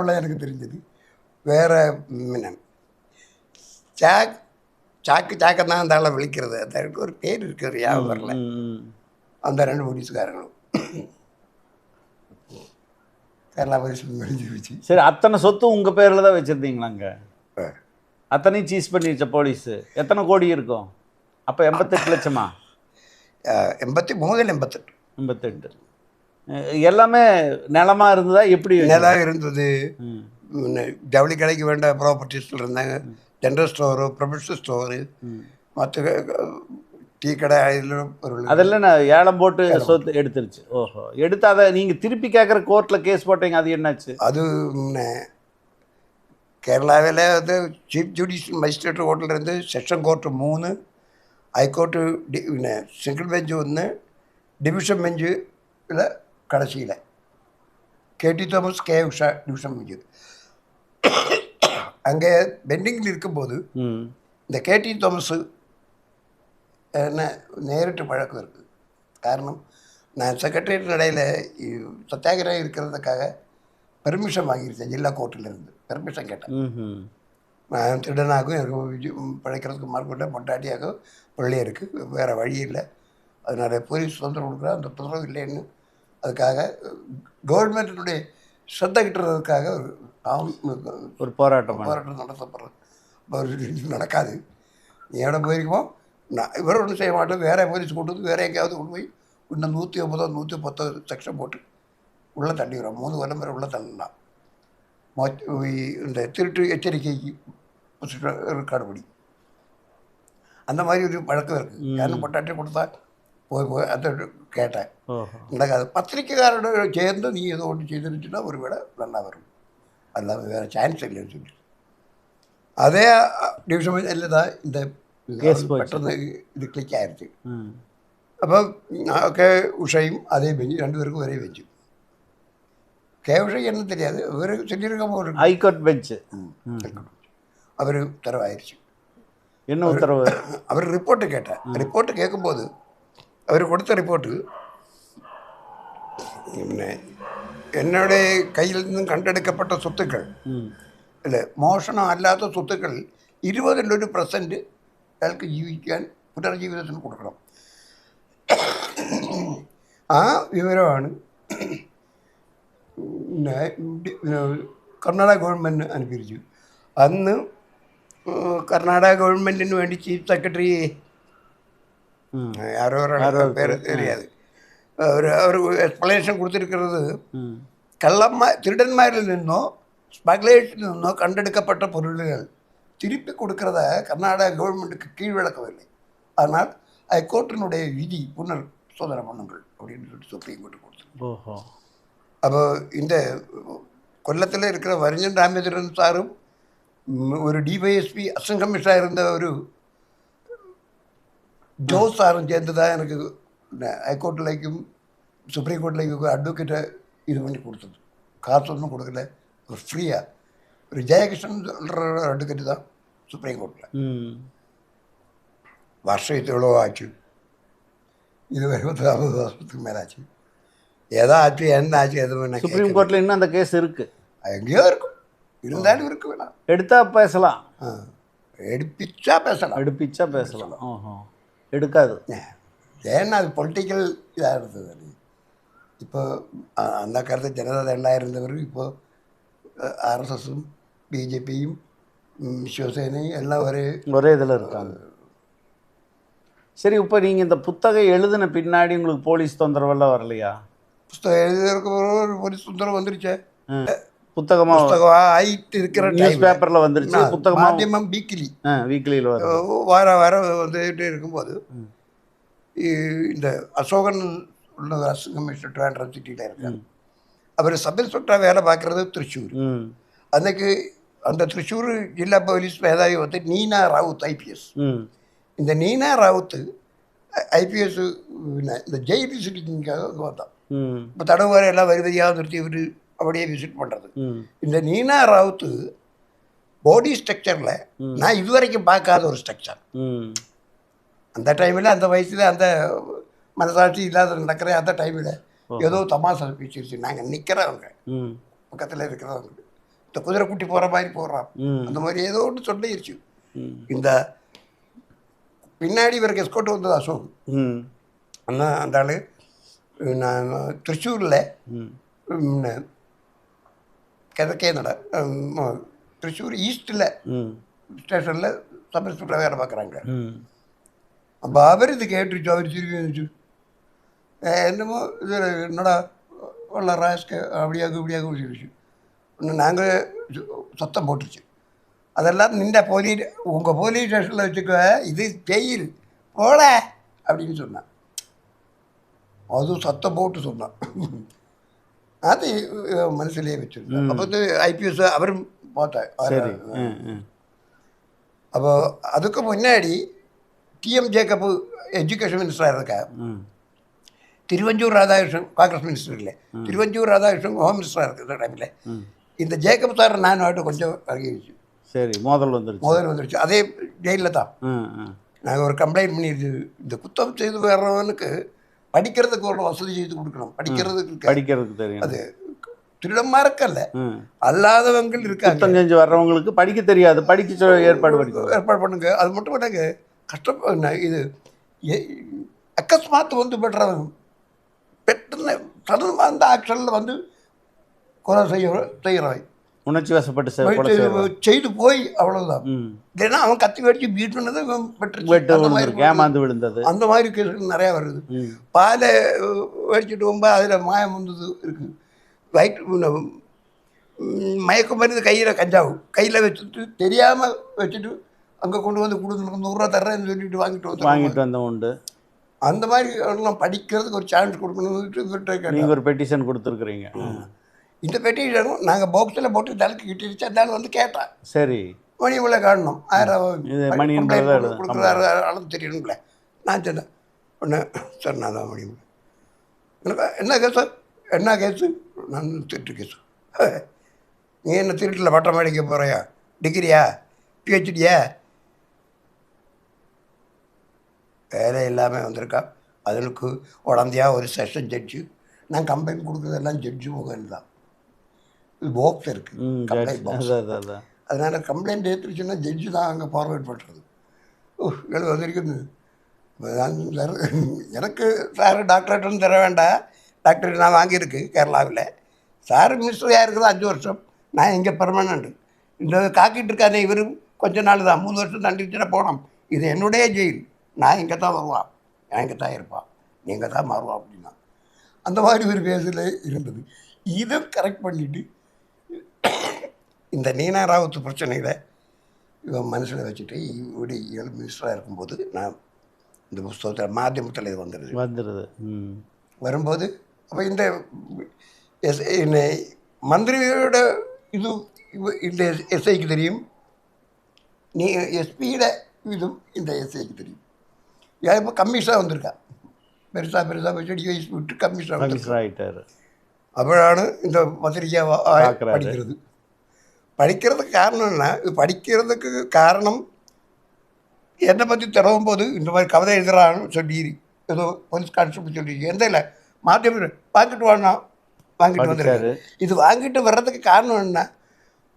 உள்ள எனக்கு தெரிஞ்சது. வேற சாக் சாக்கு சாக்கம் தான் அந்த ஆளை விழிக்கிறது. அதற்கு ஒரு பேர் இருக்கு ஒரு ஞாபகம் வரல. அந்த ரெண்டு போலீஸ்காரங்களும். கேரளா போலீஸ் வெளிஞ்சு வச்சு சரி அத்தனை சொத்து உங்க பேர்ல தான் வச்சிருந்தீங்களாங்க அத்தனையும் சீஸ் பண்ணிடுச்ச போலீஸ். எத்தனை கோடி இருக்கும்? அப்ப எண்பத்தெட்டு லட்சமா? எண்பத்தி மூணில் எண்பத்தெட்டு. எண்பத்தெட்டு. எல்லாமே நிலமா இருந்ததா எப்படி நிலம் இருந்தது ம், முன்ன ஜவுளி கடைக்கு வேண்ட ப்ராப்பர்ட்டிஸில் இருந்தாங்க ஜென்ரல் ஸ்டோரு ப்ரொஃபஷனல் ஸ்டோரு ம். மற்ற டீ கடை அதில் பொருள் அதெல்லாம் நான் ஏலம் போட்டு சொத்து எடுத்துருச்சு ஓஹோ எடுத்து அதை நீங்க திருப்பி கேட்குற கோர்ட்ல கேஸ் போட்டீங்க அது என்னாச்சு அது முன்ன കേരളാവിലെ അത് chief judicial magistrate കോർട്ടിലിരുന്ന് session court മൂന്ന് ഹൈക്കോർട്ട് ഡി പിന്നെ സിംഗിൾ ബെഞ്ച് ഒന്ന് ഡിവിഷൻ ബെഞ്ച് கடைசியில். K T Thomas K. Usha tuition முடிஞ்சது. அங்கே பெண்டிங்கில் இருக்கும்போது இந்த கேடி தோமஸு என்ன நேரிட்டு வழக்கம் இருக்குது காரணம் நான் செக்ரட்டரியேட் நடையில் சத்தியாகிரகம் இருக்கிறதுக்காக பெர்மிஷன் வாங்கியிருந்தேன் ஜில்லா கோர்ட்டிலேருந்து. பெர்மிஷன் கேட்டேன். நான் திருடனாகவும் எனக்கு பிழைக்கிறதுக்கு மறுபடியும் பொண்டாட்டியாகவும் பிள்ளை இருக்குது வேறு வழி இல்லை. அதனால் போலீஸ் சுதந்திரம் கொடுக்குறேன் அந்த தொந்தரவு இல்லைன்னு அதுக்காக கவர்மெண்ட்டினுடைய சத்தை கிட்டுறதுக்காக ஒரு போராட்டம் போராட்டம் நடத்தப்படுறோம் நடக்காது. நீ இடம் போயிருக்கோம்? நான் இவர் ஒன்றும் செய்ய மாட்டோம் வேறு போலீஸ் கொண்டு வந்து வேறு எங்கேயாவது கொண்டு போய் இன்னும் நூற்றி ஐம்பதோ நூற்றி பத்தோ செக்ஷன் போட்டு உள்ளே தண்ணி விடும் மூணு வருடம் வரை உள்ளே தள்ளலாம் இந்த திருட்டு எச்சரிக்கைக்கு ரெக்கார்டு படி. அந்த மாதிரி ஒரு வழக்கம் இருக்குது யாரும் பொட்டாட்டி கொடுத்தா போய் போய் அதை கேட்டேன் ஓஹோ நடக்காது பத்திரிக்கைக்காரோட சேர்ந்து நீ ஏதோ ஒன்று செய்திருச்சுன்னா ஒரு விட நல்லா வரும் அல்லாம வேறு சான்ஸ் இல்லைன்னு சொல்லி அதே டிவிஷன் இல்லை தான் இந்த Case போச்சு. പെട്ടെന്ന് ഇത് ക്ലിക്ക് ആയിരുന്നു ம் അപ്പം ഒക്കെ ഉഷയും അതേ ബെഞ്ച് രണ്ടുപേർക്കും ഒരേ ബെഞ്ച് കെ ഉഷ என்ன தெரியாது இவர் சொல்லியிருக்க போது ஹைகோர்ட் பெஞ்சு அவர் உத்தரவாயிருச்சு என்ன உத்தரவு அவர் ரிப்போர்ட்டு கேட்டேன் ரிப்போர்ட்டு கேட்கும்போது അവർ കൊടുത്ത റിപ്പോർട്ടിൽ പിന്നെ എന്നോട് കയ്യിൽ നിന്നും കണ്ടെടുക്കപ്പെട്ട സ്വത്തുക്കൾ അല്ലേ? മോഷണം അല്ലാത്ത സ്വത്തുക്കൾ ഇരുപതിലൊരു പെർസെന്റ് അയാൾക്ക് ജീവിക്കാൻ പുനർജീവിതത്തിന് കൊടുക്കണം. ആ വിവരമാണ് കർണാടക ഗവൺമെന്റ് അനുകരിച്ചു. അന്ന് കർണാടക ഗവൺമെന്റിന് വേണ്ടി ചീഫ് സെക്രട്ടറി யாரோ ஒரு பேர் தெரியாது அவர் அவர் எக்ஸ்பிளனேஷன் கொடுத்துருக்கிறது ம் കള്ളന്മാർ തിരുടന്മാരിൽ നിന്നോ സ്മഗ്ലേഴ്സിൽ നിന്നോ കണ്ടെടുക്കപ്പെട്ട പൊരുളുകൾ திருப்பி கொடுக்கறத கர்நாடக கவர்மெண்ட்டுக்கு கீழ்வழக்கவில்லை ஆனால் ஹைகோர்ட்டினுடைய விதி புனர் சோதனை பண்ணுங்கள் அப்படின்னு சொல்லிட்டு சுப்ரீம் கோர்ட்டு கொடுத்து ஓஹோ அப்போ இந்த கொல்லத்தில் இருக்கிற வரிஞ்சன் ராமேந்திரன் சாரும் ம், ஒரு டிவைஎஸ்பி அசிஸ்டன்ட் கமிஷனராக இருந்த ஒரு ஜோஸ் சாரும் சேர்ந்து தான் எனக்கு ஹைகோர்ட்லைக்கும் சுப்ரீம் கோர்ட்லைக்கும் அட்வொகேட்டை இது பண்ணி கொடுத்தது காசு ஒன்றும் கொடுக்கல ஒரு ஃப்ரீயாக ஒரு ஜெயகிருஷ்ணன் சொல்கிற அட்வொகேட் தான் சுப்ரீம் கோர்ட்டில் வருஷத்து எவ்வளோ ஆச்சு இது இருபத்தாவது வருஷத்துக்கு மேலே ஆச்சு ஏதோ ஆச்சு என்ன ஆச்சு எதுவும் சுப்ரீம் கோர்ட்டில் இன்னும் அந்த கேஸ் இருக்குது எங்கேயோ இருக்கும் இருந்தாலும் இருக்கு வேணாம் எடுத்தா பேசலாம் எடுப்பிச்சா பேசலாம் எடுப்பிச்சா பேசலாம் எடுக்காது. ஏன்னா அது பொலிட்டிக்கல் இதாக இருந்தது அது. இப்போ அந்த காலத்து ஜனதா தண்டா இருந்தவர் இப்போ ஆர்எஸ்எஸும் பிஜேபியும் சிவசேனையும் எல்லாம் ஒரு ஒரே இதில் இருக்காங்க. சரி இப்போ நீங்கள் இந்த புத்தகம் எழுதின பின்னாடி உங்களுக்கு போலீஸ் தொந்தரவெல்லாம் வரலையா? புஸ்தகம் எழுதுறதுக்கு ஒரு ஒரு சுந்தரம் வந்துருச்சே. புத்தகமாக புஸ்தகம் ஆயிட்டு இருக்கிற நியூஸ் பேப்பரில் வந்துருச்சு. புத்தகமாக மாத்தியமம் வீக்கிலி ஆ வீக்லியில் வரும் வார வாரம் வந்துட்டு இருக்கும்போது இந்த அசோகன் உள்ள கமிஷனர் ட்ரிவாண்ட்ரம் சிட்டியில் இருக்கார் அவர் சப் இன்ஸ்பெக்டராக வேலை பார்க்குறது திருச்சூர். அன்னைக்கு அந்த திருச்சூர் ஜில்லா போலீஸ் மேதாவி வந்து நீனா ராவுத் ஐபிஎஸ் இந்த நீனா ராவுத்து ஐபிஎஸ் இந்த ஜெயில் விசிட்டிங்காக அங்கே வந்தான். இப்போ தடவை எல்லாம் வருவதியாக நிறுத்தி இவர் அப்படியே விசிட் பண்ணுறது இந்த நீனா ராவுத்து பாடி ஸ்ட்ரக்சரில் நான் இதுவரைக்கும் பார்க்காத ஒரு ஸ்ட்ரக்சர் அந்த டைமில் அந்த வயசில் அந்த மனசாட்சி இல்லாத நடக்கிற அந்த டைமில் ஏதோ தமாசா பேசிருச்சு. நாங்கள் நிற்கிறவங்க பக்கத்தில் இருக்கிறவங்க. இந்த குதிரை குட்டி போகிற மாதிரி போடுறான் அந்த மாதிரி ஏதோ ஒன்று சொல்லிருச்சு. இந்த பின்னாடி இவருக்கு எஸ்கோட் வந்தது அசோக். ம். அந்த அந்த ஆள் நான் திருச்சூரில் ம், திருச்சூர் ஈஸ்ட்டில் ம். ஸ்டேஷனில் சப் இன்ஸ்பெக்டர் வேலை பார்க்குறாங்க அப்போ அவர் இது கேட்டுருச்சு அவர் திரும்பி வந்துச்சு. "ஏ, என்னமோ இது என்னடா உள்ள ராஸ்க அப்படியாக இப்படியாக சொல்லிச்சு. ஒன்று நாங்கள் சத்தம் போட்டுருச்சு அதெல்லாம் நின்ற போலீஸ் உங்கள் போலீஸ் ஸ்டேஷனில் வச்சுக்க இது ஜெயில் போல அப்படின்னு சொன்னான். அதுவும் சத்தம் போட்டு சொன்னான். அப்போ வந்து ஐபிஎஸ் அவரும் பார்த்தேன் சரி. ம் ம். அப்போ அதுக்கு முன்னாடி டிஎம் ஜேக்கப் எஜுகேஷன் மினிஸ்டராக இருக்கா ம். திருவஞ்சூர் ராதாகிருஷ்ணன் காங்கிரஸ் மினிஸ்டர் இல்லை திருவஞ்சூர் ராதாகிருஷ்ணன் ஹோம் மினிஸ்டராக இருக்கிற டைமில் ம். இந்த ஜேக்கப் சார் நான் வாட்டு கொஞ்சம் அருகிடுச்சு சரி மோதல் வந்துருச்சு. முதல் வந்துருச்சு. அதே ஜெயிலில் தான். நாங்கள் ஒரு கம்ப்ளைண்ட் பண்ணிடுச்சு இந்த குத்தம் செய்து வர்றவனுக்கு படிக்கிறதுக்கு ஒரு வசதி செய்து கொடுக்கணும். படிக்கிறதுக்கு படிக்கிறதுக்கு தெரியும். அது திருடமாக இருக்கல்ல. அல்லாதவங்கள் இருக்காங்க. செஞ்சு வர்றவங்களுக்கு படிக்க தெரியாது. படிக்க ஏற்பாடு ஏற்பாடு பண்ணுங்க. அது மட்டும் கஷ்டம் என்ன இது அக்கஸ்மாத்து வந்து பெற்றவன் பெற்ற சடனாக அந்த ஆக்ஷனில் வந்து கொலை செய்ய செய்கிறவன் உணர்ச்சி வசப்பட்டு. செய்து போய் அவ்வளவுதான். இல்லைன்னா அவன் கத்தி வெடிச்சு இவன் பெற்றுச்சு. வெட்டு ஏமாந்து விழுந்தது. அந்த மாதிரி கேஸுகள் நிறையா வருது. பாலை வெடிச்சிட்டு போகும்போது அதில் மாயம் வந்தது இருக்குது வயிற்று மயக்க மருந்து கையில் கஞ்சாவும் கையில் வச்சுட்டு தெரியாமல் வச்சுட்டு அங்கே கொண்டு வந்து கொடுத்து நூறுரூவா தர்றேன்னு சொல்லிட்டு வாங்கிட்டு வந்து வாங்கிட்டு வந்த உண்டு. அந்த மாதிரி எல்லாம் படிக்கிறதுக்கு ஒரு சான்ஸ் கொடுக்கணும்னு இவர்கிட்ட கேட்டேன். நீங்க ஒரு பெட்டிஷன் கொடுத்துருக்குறீங்க. இந்த பெட்டிஷனும் நாங்கள் பாக்ஸில் போட்டு தலைக்கு கிட்டிருச்சு ஆள் வந்து கேட்டான் சரி. மணி இவ்வளோ காணணும். ஆயிரம். கொடுக்குறாரு. அளவு தெரியணும்ல. நான் சொன்னேன். ஒன்று சார் நான் தான் மணி எனக்கு என்ன கேஸு? என்ன கேஸு? நான் திருட்டு கேஸு. நீ என்ன திருட்டில் பட்டம் அடிக்க போகிறையா டிகிரியா? பிஹெச்டியா வேலை இல்லாமல் வந்திருக்கா. அதற்கு உடந்தையா ஒரு செஷன் ஜட்ஜு நான் கம்ப்ளைண்ட் கொடுக்குறதெல்லாம் ஜட்ஜு முகம் தான் பாக்ஸ் இருக்குது கம்ப்ளைண்ட் பாக்ஸ் அதான் அதான், அதான். அதனால் கம்ப்ளைண்ட் ஏற்றுச்சுன்னா ஜட்ஜு தான் அங்கே ஃபார்வேர்ட் பண்ணுறது ஓ எழுது வந்திருக்குது. சார் எனக்கு சார் டாக்டரேட்டும் தர வேண்டாம். டாக்டரேட் நான் வாங்கியிருக்கு கேரளாவில். சார் மினிஸ்டராக இருக்குது அஞ்சு வருஷம். நான் இங்கே பெர்மனண்ட் இந்த காக்கிட்டு இருக்கானே இவர் கொஞ்ச நாள் தான். மூணு வருஷம் தண்டிச்சுன்னா போனோம். இது என்னுடைய ஜெயில் நான் இங்கே தான் வருவான். நான் இங்கே தான் இருப்பான். நீங்கள் தான் மாறுவான் அப்படின்னா. அந்த மாதிரி ஒரு பேஸில் இருந்தது. இதை கரெக்ட் பண்ணிவிட்டு இந்த நீனா ராவத்து பிரச்சனையில் இவன் மனசில் வச்சுட்டு இவருடைய ஏழு மினிஸ்டராக இருக்கும்போது நான் இந்த புஸ்தகத்தில் மாத்தியமத்தில் இது வந்துடுது வந்துடுது வரும்போது அப்போ இந்த எஸ் என்ன மந்திரியோட இது இந்த எஸ்ஐக்கு தெரியும். நீ எஸ்பியோட இதுவும் இந்த எஸ்ஐக்கு தெரியும். ஏன் இப்போ கமிஷனாக வந்திருக்கா. பெருசாக பெருசாக வச்சு டிவைஸ் விட்டு கமிஷனாக வந்து கமிஷனர் ஆகிட்டாரு அப்போழாണ് இந்த பத்திரிக்கை. படிக்கிறது. படிக்கிறதுக்கு காரணம் என்ன? இது படிக்கிறதுக்கு காரணம் என்னை பற்றி திறவும் போது இந்த மாதிரி கவிதை எழுதுறான்னு சொல்லி ஏதோ போலீஸ் கான்ஸ்டபிள் சொல்லி எந்த இல்லை மாற்றி வாங்கிட்டு வாங்க வாங்கிட்டு படிச்சாரு இது வாங்கிட்டு வர்றதுக்கு காரணம் என்ன?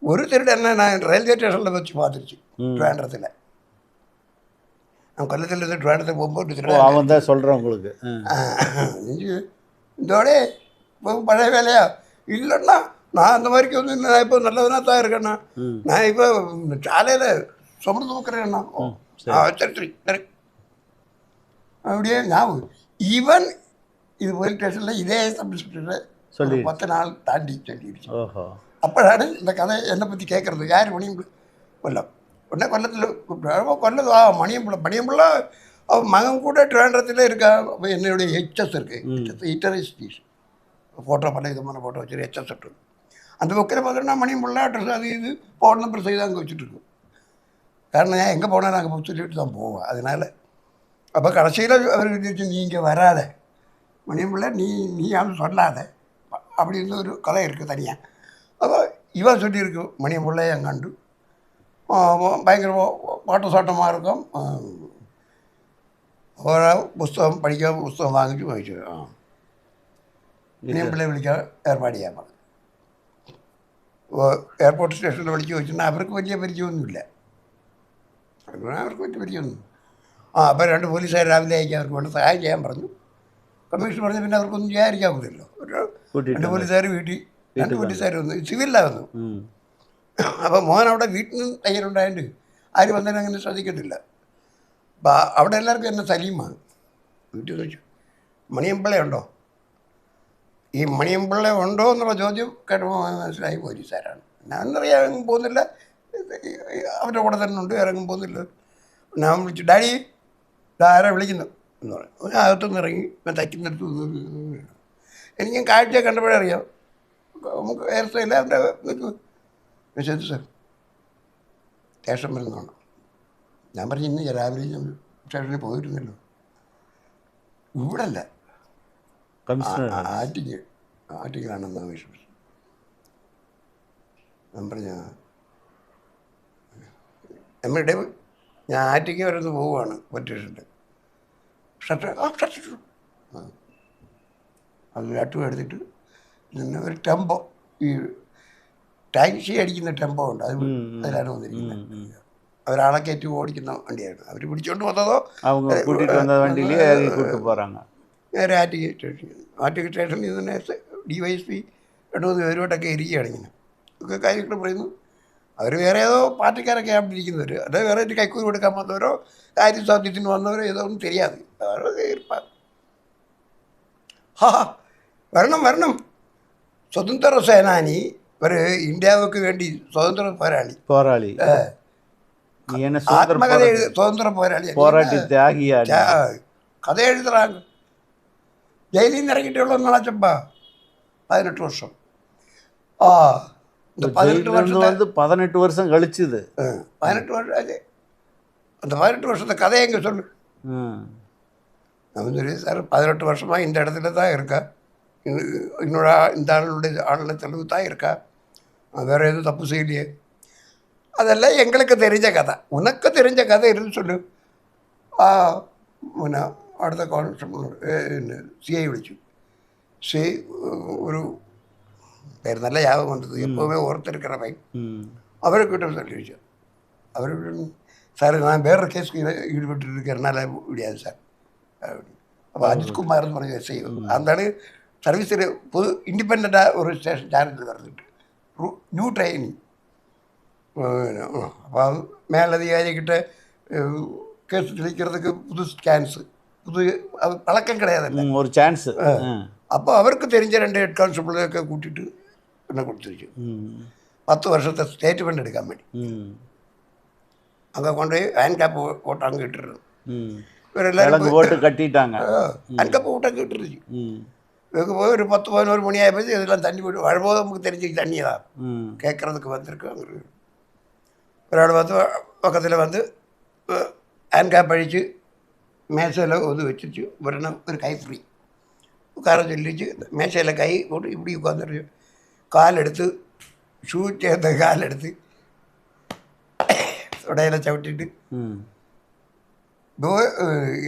ஒரு திருடு என்ன நான் ரயில்வே ஸ்டேஷனில் வச்சு பார்த்துருச்சு. ட்ராண்டத்தில். நான் கொல்லத்துலேருந்து ட்ராண்டத்துக்கு போகும்போது அவன் தான் சொல்கிறேன் உங்களுக்கு. இதோட பழைய வேலையா? இல்லைண்ணா. நான் அந்த மாதிரிக்கு வந்து நான் இப்போ நல்லதுனா தான் இருக்கேண்ணா. நான் இப்போ சாலையில் சுமந்து தூக்குறேண்ணா. சரி. சரி சரி அப்படியே ஞாபகம் ஈவன் இது போலீஸ் ஸ்டேஷனில் இதே சப் இன்ஸ்பெக்டர் சொல்லி பத்து நாள் தாண்டி சொல்லிடுச்சு அப்போடாடு இந்த கதை என்னை பற்றி கேட்குறது யார் மணியம் கொல்லம். உடனே கொல்லத்தில் கொல்லது? வா மணியம்பிள்ள மணியம்பிள்ள அவன் மகன் கூட ட்ரிவாண்டத்தில் இருக்கா? என்னுடைய ஹெச்எஸ் இருக்குது ஹெச்எஸ் ஹிட்டரிஸ்டீஸ் ஃபோட்டோ பல விதமான ஃபோட்டோ வச்சு ஹெச்எஸ் இருக்கு அந்த புக்கில் பார்த்தோன்னா மணியம்பிள்ள அட்ரஸ் அது இது ஃபோன் நம்பர் செய்து அங்கே வச்சுட்ருக்கோம் காரணம் ஏன் எங்கே போனால் நாங்கள் சொல்லிட்டு தான் போவோம் அதனால் அப்போ கடைசியில் அவர் இருந்துச்சு நீ இங்கே வராத மணியம்பிள்ள நீ நீ யாரும் சொல்லாத அப்படின்னு ஒரு கதை இருக்குது தனியாக அப்போ இவன் சொல்லியிருக்கு மணி என் கண்டு பயங்கர பாட்ட சாட்டமாக இருக்கும் ஆ, ஒரு புஸ்தகம் படிக்க புஸ்தகம் வாங்கிட்டு போயிட்டு ഞാൻ പിള്ളേ വിളിക്കാൻ ഏർപ്പാട് ചെയ്യാൻ പറഞ്ഞു. എയർപോർട്ട് സ്റ്റേഷനിൽ വിളിച്ച് ചോദിച്ചിട്ടുണ്ടെങ്കിൽ അവർക്ക് വലിയ പരിചയമൊന്നുമില്ല. അവർക്ക് വലിയ പരിചയമൊന്നും ആ അപ്പോൾ രണ്ട് പോലീസുകാർ രാവിലെ ആയിരിക്കും അവർക്ക് വേണ്ട സഹായം ചെയ്യാൻ പറഞ്ഞു. കമ്മീഷൻ പറഞ്ഞു പിന്നെ അവർക്കൊന്നും ചെയ്യാതിരിക്കാൻ പറ്റില്ലല്ലോ രണ്ട് പോലീസുകാർ വീട്ടിൽ രണ്ട് പോലീസുകാർ വന്നു സിവിലാകുന്നു അപ്പോൾ മോൻ അവിടെ വീട്ടിൽ നിന്ന് തയ്യാറുണ്ടായതുകൊണ്ട് ആര് വന്നാലും അങ്ങനെ ശ്രദ്ധിക്കത്തില്ല. അപ്പം അവിടെ എല്ലാവർക്കും എന്നെ സലീമാണ്. വീട്ടിൽ ചോദിച്ചു മണിയമ്പളയുണ്ടോ ഉണ്ടോ മണിയും പിള്ള ഉണ്ടോ എന്നുള്ള ചോദ്യം കേട്ടപ്പോൾ മനസ്സിലായി പോലീസുകാരാണ്. ഞാനറിയാൻ പോകുന്നില്ല. അവരുടെ കൂടെ തന്നെ ഉണ്ട് ഇറങ്ങും പോകുന്നില്ല. ഞാൻ വിളിച്ചു ഡാഡി ഇതാരാ വിളിക്കുന്നു എന്ന് പറഞ്ഞു. ഞാൻ അകത്തുനിന്ന് ഇറങ്ങി ഞാൻ തയ്ക്കുന്നിടത്ത് എനിക്ക് കാഴ്ച കണ്ടപ്പോഴേ അറിയാം. നമുക്ക് സ്റ്റൈൽ അവന്റെ വിശ്വസിച്ചു സാർ സ്റ്റേഷൻ വരുന്നതാണ് ഞാൻ പറഞ്ഞു ഇന്ന് രാവിലെ ഞാൻ സ്റ്റേഷനിൽ പോയിരുന്നല്ലോ. ഇവിടെ അല്ല ആറ്റിക്ക്. ആറ്റിക്കാണെന്നാണ് വിശ്വസിച്ചത്. ഞാൻ പറഞ്ഞ നമ്മുടെ ഞാൻ ആറ്റിക്ക് വരത്ത് പോവുകയാണ് പറ്റിയിട്ടുണ്ട് ഷർട്ട് ആ ഷർട്ട് അത് രട്ടും എടുത്തിട്ട് നിന്ന് ഒരു ടെമ്പോ ഈ ടാക്സി അടിക്കുന്ന ടെമ്പോ ഉണ്ട്. അത് അതിലാണ് വന്നിരിക്കുന്നത്. അവരാളെ കയറ്റി ഓടിക്കുന്ന വണ്ടിയാണ് അവർ പിടിച്ചോണ്ട് വന്നതോ? വണ്ടിയിൽ നേരെ ആറ്റിക്ക് സ്റ്റേഷനിൽ ആറ്റി സ്റ്റേഷനിൽ നിന്ന് തന്നെ ഡി വൈ എസ് പി രണ്ട് മൂന്ന് പേരുമായിട്ടൊക്കെ ഇരിക്കുകയാണ് ഇങ്ങനെ. ഒക്കെ കാര്യങ്ങൾ പറയുന്നു. അവർ വേറെ ഏതോ പാർട്ടിക്കാരൊക്കെ ആയിട്ടിരിക്കുന്നവർ അത് വേറെ ഒരു കൈക്കൂലി കൊടുക്കാൻ വന്നവരോ കാര്യ സാധ്യത്തിന് വന്നവരോ ഏതോ ഒന്നും தெரியாது ഹാ വരണം വരണം. സ്വതന്ത്ര സേനാനി. ഒരു ഇന്ത്യയ്ക്ക് വേണ്ടി സ്വതന്ത്ര പോരാളി. പോരാളി. ആത്മകഥ സ്വതന്ത്ര പോരാളി. പോരാട്ടി കഥ എഴുതറാങ്ക ജയിലിൽ നിന്ന് ഇറങ്ങിയിട്ടുള്ള നാളച്ചപ്പാ പതിനെട്ട് വർഷം ആ இந்த பதினெட்டு ஜெயில்ல இருந்து வருஷத்தை வந்து பதினெட்டு வருஷம் கழிச்சுது ஆ, பதினெட்டு வருஷம் ஆச்சு அந்த பதினெட்டு வருஷத்தை கதையை எங்கே சொல்லு ம். நான் சொல்லி சார் பதினெட்டு வருஷமாக இந்த இடத்துல தான் இருக்கா இது- இன்னொரு ஆ- இந்த ஆளுடைய ஆளுநர் தெளிவு தான் இருக்கா நான் வேறு எதுவும் தப்பு செய்யலையே அதெல்லாம் எங்களுக்கு தெரிஞ்ச கதை உனக்கு தெரிஞ்ச கதை இருந்து சொல்லு ആ പിന്നെ അടുത്ത കോൺസ്റ്റബിൾ പിന്നെ സി ഐ വിളിച്ചു. സി ഒരു പേരുന്നല്ല യാവ് വന്നത് എപ്പോഴും ഓർത്തെടുക്കണ പൈ അവരെ കിട്ടും സാർ ചോദിച്ചു അവർ സാർ ഞാൻ വേറൊരു കേസ് ഈടുപെട്ടിട്ട് എറണാകുളം വിടിയാതെ സാർ. അപ്പോൾ അജിത് കുമാർ എന്ന് പറഞ്ഞ എസ് ഐ അതാണ് സർവീസിൽ പൊതു ഇൻഡിപെൻഡന്റ് ഒരു സ്റ്റേഷൻ ചാനൽ പറഞ്ഞിട്ട്. New training. മേലധികാരി മേലധികാരിക്കിട്ട് കേസ് തെളിയിക്കുന്നതൊക്കെ പുതു സ്കാൻസ്. புது அது பழக்கம் கிடையாது ஒரு சான்ஸ் அப்போ அவருக்கு தெரிஞ்ச ரெண்டு ஹெட் கான்ஸ்டபிளுக்கு கூட்டிட்டு என்ன கொடுத்துருச்சு. பத்து வருஷத்தை ஸ்டேட்மெண்ட் எடுக்காம வேண்டி அங்கே கொண்டு போய் ஹேண்ட் கேப் ஓட்டு அங்கே இட்டுருந்தோம் ஓட்டு கட்டிட்டாங்க. ஹேண்ட் கேப் ஓட்டு அங்கே இட்டுருச்சு. இவங்க போய் ஒரு பத்து பதினோரு மணி ஆகிப்போது இதெல்லாம் தண்ணி போய்ட்டு வரும்போது நமக்கு தெரிஞ்சு தண்ணி தான் கேட்குறதுக்கு வந்திருக்காங்க. ஒரு ஆள் பார்த்து பக்கத்தில் வந்து ஹேண்ட் கேப் அழிச்சு മേശയില ഒന്ന് വെച്ചിട്ട് ഒരെണ്ണം ഒരു കൈ ഫ്രീ ഉക്കാറ ചൊല്ലിച്ച് മേശയില കൈ കൊണ്ട് ഇവിടെ ഉക്കാന്നിട്ട് കാലെടുത്ത് ഷൂ ചേർത്ത കാലെടുത്ത് ഉടയില ചവിട്ടിട്ട്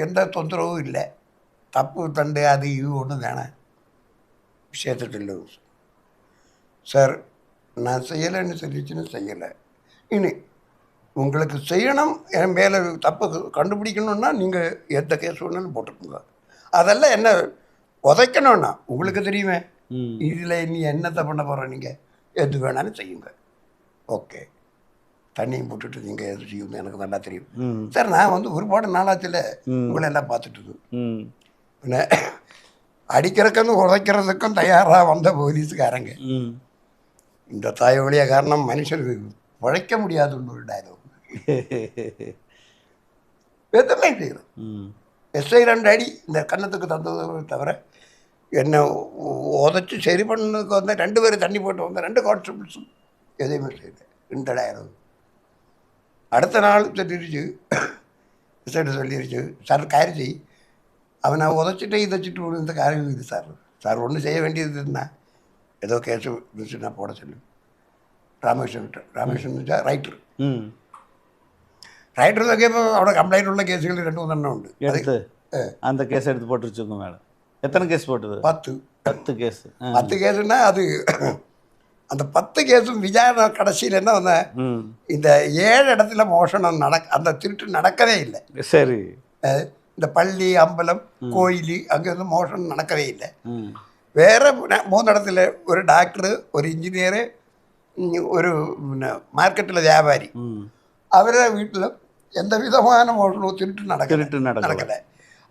എന്താ തൊന്തരവും ഇല്ല. തപ്പ് തണ്ട് അത് ഈ ഒന്നും കാണാൻ വിഷയത്തിട്ടില്ല. സാർ ഞാൻ ചെയ്യലാണ് സൊല്യൂഷനും ചെയ്യല. ഇനി உங்களுக்கு செய்யணும் என் மேலே தப்பு கண்டுபிடிக்கணும்னா நீங்கள் எந்த கேஸ் வேணாலும் போட்டுக்கோங்க. அதெல்லாம் என்ன உதைக்கணும்னா உங்களுக்கு தெரியுமே. இதில் நீ என்னத்தை பண்ண போகிற நீங்கள் எது வேணாலும் செய்யுங்க. ஓகே. தண்ணியும் போட்டுட்டு நீங்கள் எது செய்யுங்க எனக்கு நல்லா தெரியும். சார் நான் வந்து ஒருபாடு நாளாத்தில் உங்களை எல்லாம் பார்த்துட்டு பின்ன அடிக்கிறதுக்கும் உதைக்கிறதுக்கும் தயாராக வந்த போலீஸுக்காரங்க இந்த தாய் வழியாக காரணம் மனுஷனுக்கு உழைக்க முடியாதுன்னு ஒரு டைலாக் எதுவுமே செய்யணும் எஸ்ஐ ரெண்டு அடி இந்த கன்னத்துக்கு தந்ததை தவிர என்னை உதச்சி சரி பண்ணதுக்கு வந்து ரெண்டு பேரும் தண்ணி போட்டு வந்தேன் ரெண்டு கான்ஸ்டபிள்ஸும் எதையுமே செய்யலை. ரெண்டடாயிரம். அடுத்த நாள் சொல்லிருச்சு எஸ்ஐட்டு சொல்லிருச்சு சார் காரிச்சி அவனை உதச்சிட்டு இதச்சிட்டு இந்த காரியம் இது சார். சார் ஒன்றும் செய்ய வேண்டியது இருந்தா ஏதோ கேஸ் இருந்துச்சுன்னா போட சொல்லு. ராமகிருஷ்ணன் ராமகிருஷ்ணன் ரைட்ரு റൈറ്റർ ம். റൈറ്റർ നോക്കിയപ്പോൾ അവിടെ കംപ്ലൈൻ്റ് ഉള്ള കേസുകൾ രണ്ട് മൂന്നെണ്ണം ഉണ്ട് അത് எடுத்து அந்த கேஸ் எடுத்து போட்டுருச்சுங்க மேடம் எத்தனை கேஸ் போட்டது പത്ത് பத்து கேஸ் പത്ത് കേസുണ്ടാ അത് அந்த பத்து கேஸும் விசாரணை கடைசியில் என்ன வந்த ம் இந்த ஏழு இடத்துல மோசனம் நடக்க அந்த திருட்டு நடக்கவே இல்லை சரி அஹ் இந்த பள்ளி அம்பலம் கோயில் அங்கே வந்து மோசனம் நடக்கவே இல்லை ம் വേറെ ന- മൂന്നിടത്തിൽ ഒരു ഡാക്ടർ ഒരു എഞ്ചിനീയർ ഒരു പിന്നെ മാർക്കറ്റിലെ വ്യാപാരി எந்த விதமான திருட்டு நடக்க திருட்டு நடக்கலை.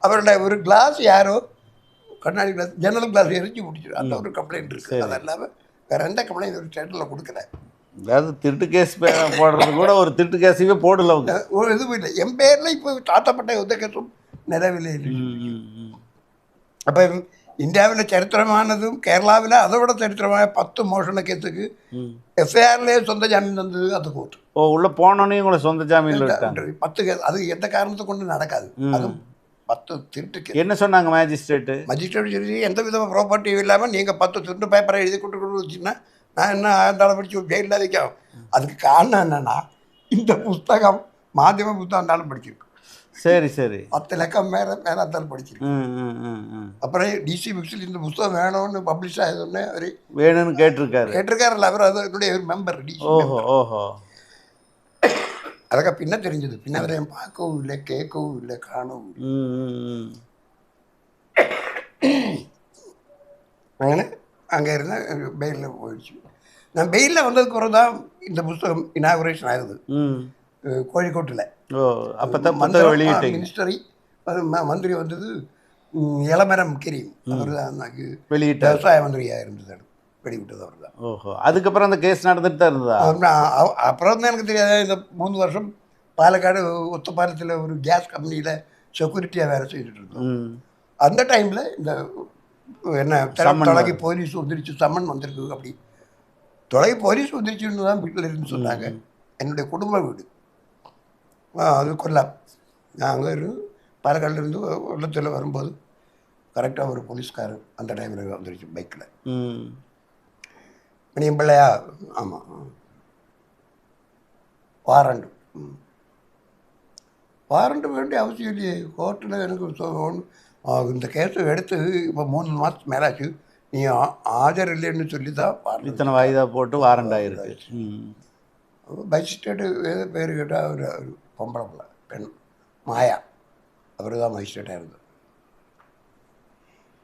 அவருடைய ஒரு கிளாஸ் யாரோ கண்ணாடி கிளாஸ் ஜன்னல் கிளாஸ் எரிஞ்சு பிடிச்சிடும் அந்த ஒரு கம்ப்ளைண்ட் இருக்குது அது இல்லாமல் வேறு எந்த கம்ப்ளைண்ட் ஒரு ஸ்டேட்டில் கொடுக்கல. ஏதாவது திருட்டு கேஸ் போடுறது கூட ஒரு திருட்டு கேஸையுமே போடல அவங்க. ஒரு இதுவும் இல்லை. என் பேரில் இப்போ தாட்டப்பட்ட எந்த கேஸும் நிறவில்லை அப்போ ഇന്ത്യാവിലെ சரித்திரமானதும் കേരളാവിലെ അതോടെ ചരിത്രമായ പത്ത് മോഷണക്കേസുക്ക് എഫ് ഐ ആറിലെ சொந்த ജാമ്യം தந்தது அது കൂട്ട് ഓ ഉള്ള போனோனையும் கூட சொந்த ஜாமீன்ல பத்து அது எந்த காரணத்தை கொண்டு நடக்காது. அது பத்து திருட்டு என்ன சொன்னாங்க மேஜிஸ்ட்ரேட்டு மஜிஸ்ட்ரேட் சொல்லி எந்த விதமாக ப்ராப்பர்ட்டியும் இல்லாமல் நீங்கள் பத்து திருட்டு பேப்பரை எழுதி கொண்டு கொண்டு வச்சிங்கன்னா நான் என்ன ஆண்டாலும் படிச்சு ஜெயிலில் அதுக்கு காரணம் என்னென்னா இந்த புஸ்தகம் மாധ്യമ புத்தகம் இருந்தாலும் படிச்சிருக்கோம் சரி சரி பத்து லக்கம் மேலே மேலே இருந்தாலும் படிச்சிருக்கு ம் ம் ம் ம் அப்புறம் டிசி புக்ஸில் இந்த புஸ்தகம் வேணும்னு பப்ளிஷ் ஆகுதுன்னு அவர் வேணும்னு கேட்டிருக்காரு கேட்டிருக்காருல்ல அவர் அதனுடைய ஒரு மெம்பர் டிசி ஓஹோ ஓஹோ അതൊക്കെ പിന്നെ തെരിഞ്ഞത് പിന്നെ അവരെ ഞാൻ പാക്കവും ഇല്ല കേൾക്കവും ഇല്ല കാണവും ഇല്ല ம் ம் ம் അങ്ങനെ அங்கே இருந்த பெயிலில் போயிடுச்சு நான் பெயிலில் வந்ததுக்கு பிறகு தான் இந்த புஸ்தகம் இனாகுரேஷன் ஆகுது ம் அஹ் கோழிக்கோட்டில். அப்போ மினிஸ்டரி மந்திரி வந்தது இளமரம் கிரீம் அவர் தான் அன்னைக்கு வெளியிட்டார். விவசாய மந்திரியாக இருந்தது. வெளிவிட்டது அவர் தான். ஓஹோ அதுக்கப்புறம் அந்த கேஸ் நடந்துட்டு தான் இருந்ததா அப்புறம் தான் எனக்கு தெரியாது. இந்த மூணு வருஷம் பாலக்காடு ஒத்தப்பாலத்தில் ஒரு கேஸ் கம்பெனியில் செக்யூரிட்டியாக வேலை செய்துட்டு இருந்தோம். அந்த டைமில் இந்த என்ன சம்மன் தொலைகி போலீஸ் வந்துருச்சு சம்மன் வந்திருக்கு அப்படி. தொலைகி போலீஸ் வந்துருச்சுன்னு தான் வீட்டில் இருந்து சொன்னாங்க. என்னுடைய குடும்ப வீடு. அது அங்கே இருந்து பாலக்காடுல இருந்து உள்ளத்தில் வரும்போது கரெக்டாக ஒரு போலீஸ்காரர் அந்த டைமில் வந்துருச்சு பைக்கில் ம். மணியம் பிள்ளையா? ஆமாம் வாரண்ட். ம். வாரண்ட் வேண்டிய அவசியம் இல்லையே. கோர்ட்டில் எனக்கு இந்த கேஸை எடுத்து இப்போ மூணு மாதத்துக்கு மேலாச்சு. நீ ஆ- ஆஜர் இல்லைன்னு சொல்லி தான் இத்தனை வாய்தா போட்டு வாரண்ட் மஜிஸ்ட்ரேட்டு ஏதோ பேர் கேட்டால் அவர் பொம்பளை பிள்ளை பெண் மாயா. அவர் தான் மஜிஸ்ட்ரேட்டாக இருந்தார்.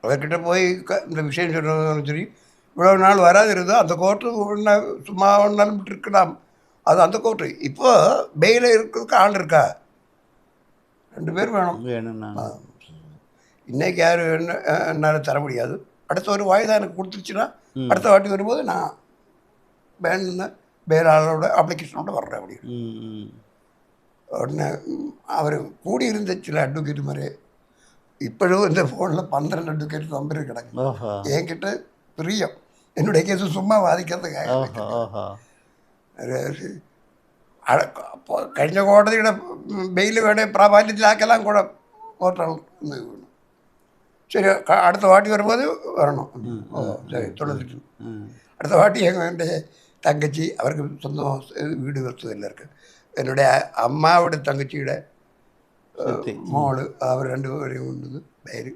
அவர்கிட்ட போய் க- இந்த விஷயம் சொன்னாலும் சரி இவ்வளோ நாள் வராது இருந்தால் அந்த கோர்ட்டு ஒன்று சும்மா ஒன்றாலும் இருக்கலாம். அது அந்த கோர்ட்டு இப்போ பெயில இருக்கிறதுக்கு ஆள் இருக்கா? ரெண்டு பேர் வேணும். இன்னைக்கு யார் என்ன என்னால் தர முடியாது. அடுத்த ஒரு வாய்தா எனக்கு கொடுத்துருச்சுன்னா அடுத்த வாட்டி வரும்போது நான் வேறு ஆளோட அப்ளிகேஷனோட வர்றேன் அப்படி ഉടനെ അവർ കൂടിയിരുന്ന ചില അഡ്വക്കേറ്റുമാരെ ഇപ്പോഴും എന്റെ ഫോണിൽ പന്ത്രണ്ട് അഡ്വക്കേറ്റ് നമ്പർ കിടക്കും. എനിക്കിട്ട് പ്രിയം. എന്നോട് കേസ് സുമ്മാ വാദിക്കാത്ത കാര്യം കഴിഞ്ഞ കോടതിയുടെ ബെയിൽ വേണേ പ്രാബല്യത്തിലാക്കലാം കൂടെ കോർട്ടാണ് ശരി അടുത്ത പാട്ടി വരുമ്പോൾ വരണം. ശരി തുടർന്നിട്ടു അടുത്ത പാട്ടി എന്റെ തങ്കച്ചി അവർക്ക് സ്വന്തം വീട് വെച്ചു എല്ലാവർക്കും. என்னுடைய அம்மாவோட தங்கச்சியோட மோளு அவர் ரெண்டு பேரையும் கொண்டது பேர்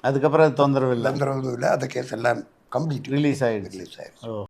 அதுக்கப்புறம் தொந்தரவு இல்லை? தொந்தரவு இல்லை. அந்த கேஸ் எல்லாம் கம்ப்ளீட் ரிலீஸ் ஆகிடுச்சு ரிலீஸ் ஆகிடுச்சு